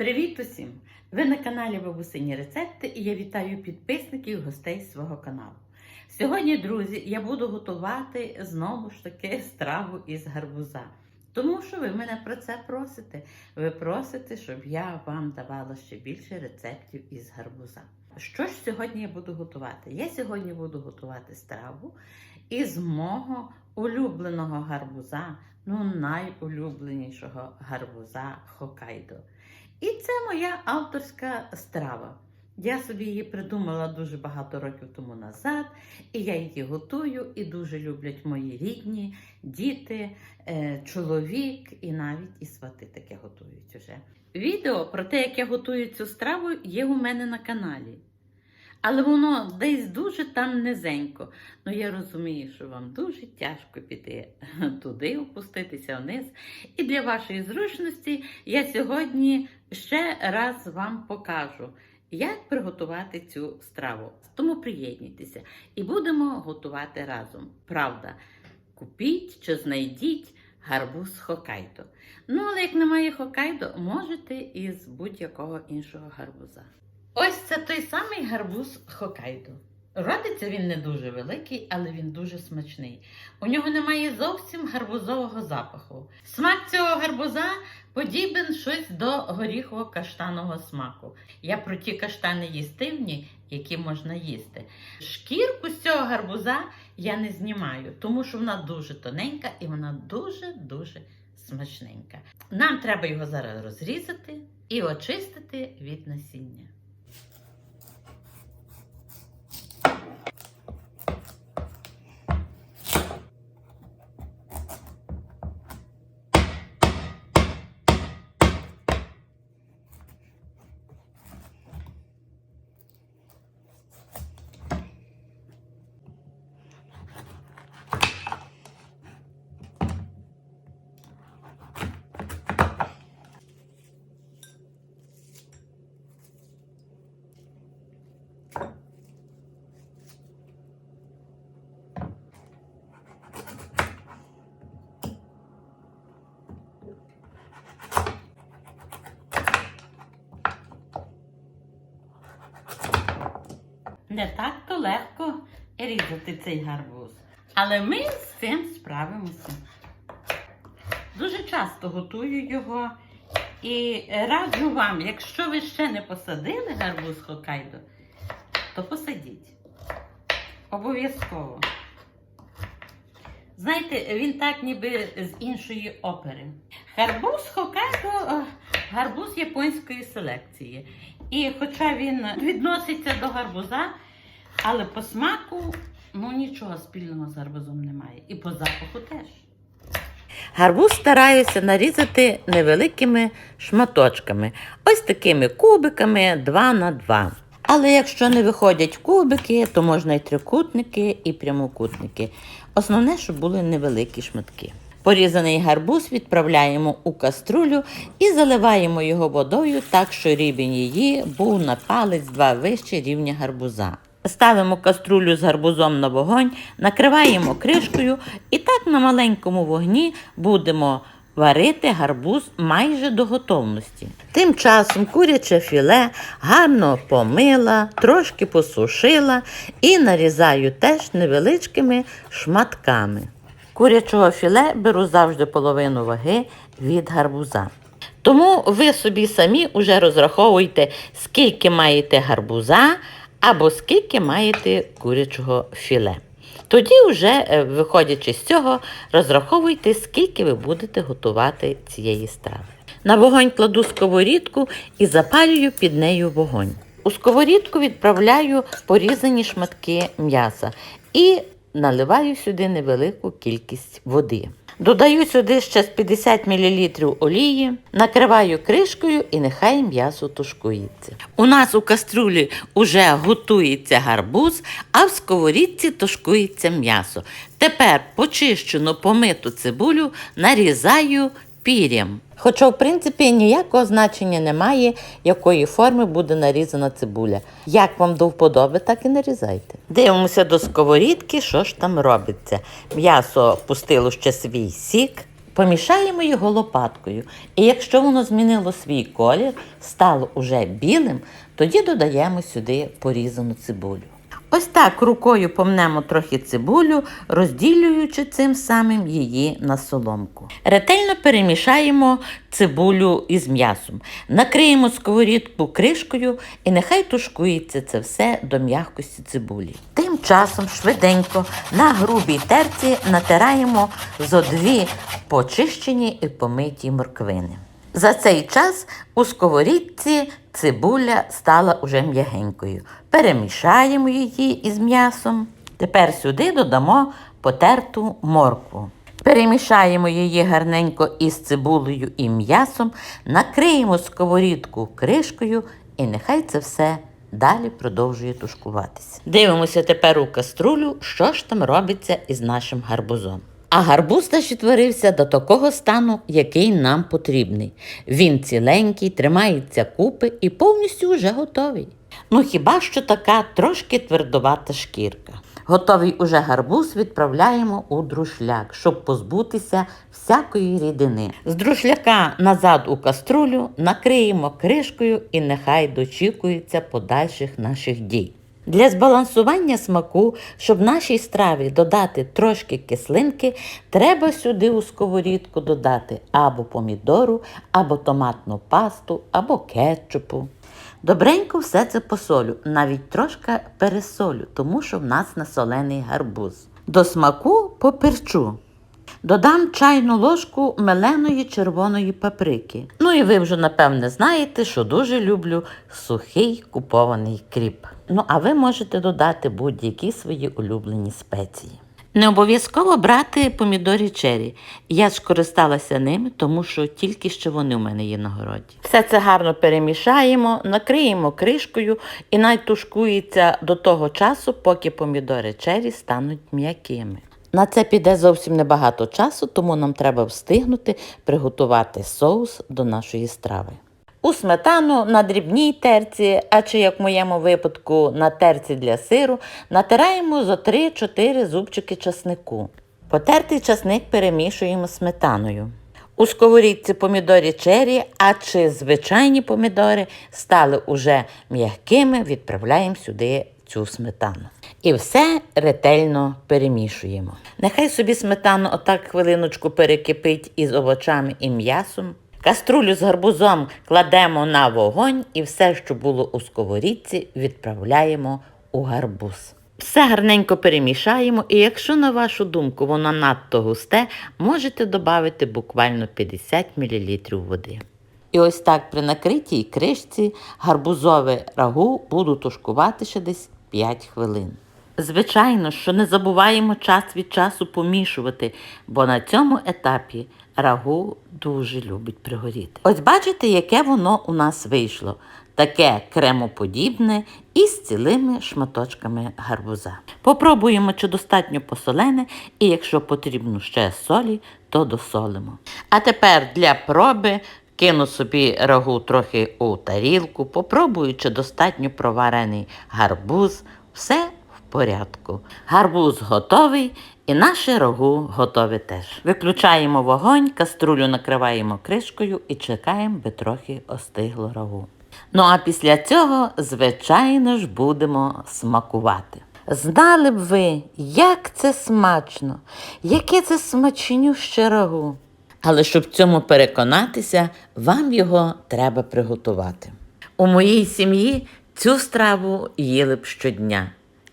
Привіт усім! Ви на каналі Бабусині Рецепти і я вітаю підписників і гостей свого каналу. Сьогодні, друзі, я буду готувати знову ж таки страву із гарбуза. Тому що ви мене про це просите. Ви просите, щоб я вам давала ще більше рецептів із гарбуза. Що ж сьогодні я буду готувати? Я сьогодні буду готувати страву із мого улюбленого гарбуза, ну найулюбленішого гарбуза Хокайдо. І це моя авторська страва. Я собі її придумала дуже багато років тому назад, і я її готую, і дуже люблять мої рідні, діти, е, чоловік і навіть і свати таке готують уже. Відео про те, як я готую цю страву, є у мене на каналі. Але воно десь дуже там низенько. Ну я розумію, що вам дуже тяжко піти туди, опуститися вниз. І для вашої зручності я сьогодні ще раз вам покажу, як приготувати цю страву. Тому приєднуйтеся і будемо готувати разом. Правда, купіть чи знайдіть гарбуз Хокайдо. Ну, але як немає Хокайдо, можете із будь-якого іншого гарбуза. Ось це той самий гарбуз Хокайдо. Родиться він не дуже великий, але він дуже смачний. У нього немає зовсім гарбузового запаху. Смак цього гарбуза подібен щось до горіхово-каштанового смаку. Я про ті каштани їстивні, які можна їсти. Шкірку з цього гарбуза я не знімаю, тому що вона дуже тоненька і вона дуже-дуже смачненька. Нам треба його зараз розрізати і очистити від насіння. Не так-то легко різати цей гарбуз. Але ми з цим справимося. Дуже часто готую його. І раджу вам, якщо ви ще не посадили гарбуз Хокайдо, то посадіть. Обов'язково. Знаєте, він так ніби з іншої опери. Гарбуз Хокайдо е, гарбуз японської селекції. І хоча він відноситься до гарбуза, але по смаку ну нічого спільного з гарбузом немає. І по запаху теж. Гарбуз стараюся нарізати невеликими шматочками, ось такими кубиками 2 на 2. Але якщо не виходять кубики, то можна і трикутники, і прямокутники. Основне, щоб були невеликі шматки. Порізаний гарбуз відправляємо у каструлю і заливаємо його водою так, що рівень її був на палець два вище рівня гарбуза. Ставимо каструлю з гарбузом на вогонь, накриваємо кришкою і так на маленькому вогні будемо варити гарбуз майже до готовності. Тим часом куряче філе гарно помила, трошки посушила і нарізаю теж невеличкими шматками. Курячого філе беру завжди половину ваги від гарбуза. Тому ви собі самі вже розраховуйте, скільки маєте гарбуза або скільки маєте курячого філе. Тоді, вже, е, виходячи з цього, розраховуйте, скільки ви будете готувати цієї страви. На вогонь кладу сковорідку і запалюю під нею вогонь. У сковорідку відправляю порізані шматки м'яса і наливаю сюди невелику кількість води. Додаю сюди ще 50 мл олії, накриваю кришкою і нехай м'ясо тушкується. У нас у каструлі вже готується гарбуз, а в сковорідці тушкується м'ясо. Тепер почищену помиту цибулю нарізаю пір'ям. Хоча, в принципі, ніякого значення немає, якої форми буде нарізана цибуля. Як вам до вподоби, так і нарізайте. Дивимося до сковорідки, що ж там робиться. М'ясо пустило ще свій сік. Помішаємо його лопаткою. І якщо воно змінило свій колір, стало уже білим, тоді додаємо сюди порізану цибулю. Ось так рукою помнемо трохи цибулю, розділюючи цим самим її на соломку. Ретельно перемішаємо цибулю із м'ясом. Накриємо сковорідку кришкою і нехай тушкується це все до м'якості цибулі. Тим часом швиденько на грубій терці натираємо зо дві почищені і помиті морквини. За цей час у сковорідці цибуля стала уже м'ягенькою. Перемішаємо її із м'ясом. Тепер сюди додамо потерту моркву. Перемішаємо її гарненько із цибулею і м'ясом, накриємо сковорідку кришкою і нехай це все далі продовжує тушкуватися. Дивимося тепер у каструлю, що ж там робиться із нашим гарбузом. А гарбуз наш відтворився до такого стану, який нам потрібний. Він ціленький, тримається купи і повністю вже готовий. Ну хіба що така трошки твердовата шкірка. Готовий уже гарбуз відправляємо у друшляк, щоб позбутися всякої рідини. З друшляка назад у каструлю накриємо кришкою і нехай дочікується подальших наших дій. Для збалансування смаку, щоб нашій страві додати трошки кислинки, треба сюди у сковорідку додати або помідору, або томатну пасту, або кетчупу. Добренько все це посолю, навіть трошки пересолю, тому що в нас насолений гарбуз. До смаку поперчу. Додам чайну ложку меленої червоної паприки. Ну і ви вже напевне знаєте, що дуже люблю сухий купований кріп. Ну а ви можете додати будь-які свої улюблені спеції. Не обов'язково брати помідорі чері. Я скористалася ними, тому що тільки що вони у мене є на городі. Все це гарно перемішаємо, накриємо кришкою і навіть тушкується до того часу, поки помідори чері стануть м'якими. На це піде зовсім небагато часу, тому нам треба встигнути приготувати соус до нашої страви. У сметану на дрібній терці, а чи як в моєму випадку на терці для сиру, натираємо зо 3-4 зубчики часнику. Потертий часник перемішуємо сметаною. У сковорідці помідорі чері, а чи звичайні помідори стали уже м'якими, відправляємо сюди цю сметану. І все ретельно перемішуємо. Нехай собі сметана отак хвилиночку перекипить із овочами і м'ясом. Каструлю з гарбузом кладемо на вогонь і все, що було у сковорідці, відправляємо у гарбуз. Все гарненько перемішаємо, і якщо, на вашу думку, воно надто густе, можете додати буквально 50 мл води. І ось так при накритій кришці гарбузове рагу буду тушкувати ще десь 5 хвилин. Звичайно, що не забуваємо час від часу помішувати, бо на цьому етапі рагу дуже любить пригоріти. Ось бачите, яке воно у нас вийшло. Таке кремоподібне із цілими шматочками гарбуза. Попробуємо, чи достатньо посолене, і якщо потрібно ще солі, то досолимо. А тепер для проби кину собі рагу трохи у тарілку, попробую, чи достатньо проварений гарбуз. Все в порядку. Гарбуз готовий і наше рагу готове теж. Виключаємо вогонь, каструлю накриваємо кришкою і чекаємо, би трохи остигло рагу. Ну а після цього, звичайно ж, будемо смакувати. Знали б ви, як це смачно, яке це смачнюще рагу. Але щоб цьому переконатися, вам його треба приготувати. У моїй сім'ї цю страву їли б щодня,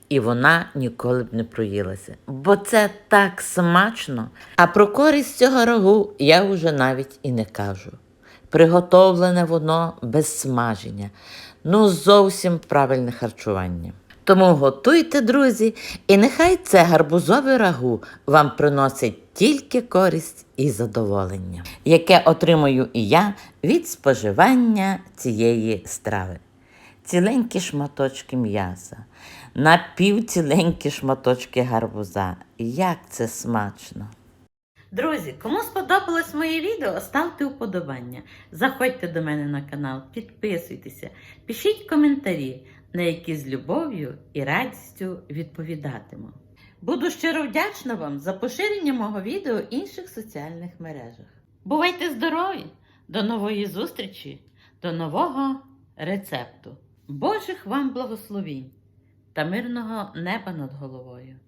і вона ніколи б не проїлася, бо це так смачно. А про користь цього рагу я вже навіть і не кажу. Приготовлене воно без смаження, ну зовсім правильне харчування. Тому готуйте, друзі, і нехай це гарбузове рагу вам приносить тільки користь і задоволення, яке отримую і я від споживання цієї страви. Ціленькі шматочки м'яса, напівціленькі шматочки гарбуза. Як це смачно! Друзі, кому сподобалось моє відео, ставте вподобання. Заходьте до мене на канал, підписуйтеся, пишіть коментарі, на які з любов'ю і радістю відповідатиму. Буду щиро вдячна вам за поширення мого відео в інших соціальних мережах. Бувайте здорові! До нової зустрічі, до нового рецепту. Божих вам благословінь та мирного неба над головою.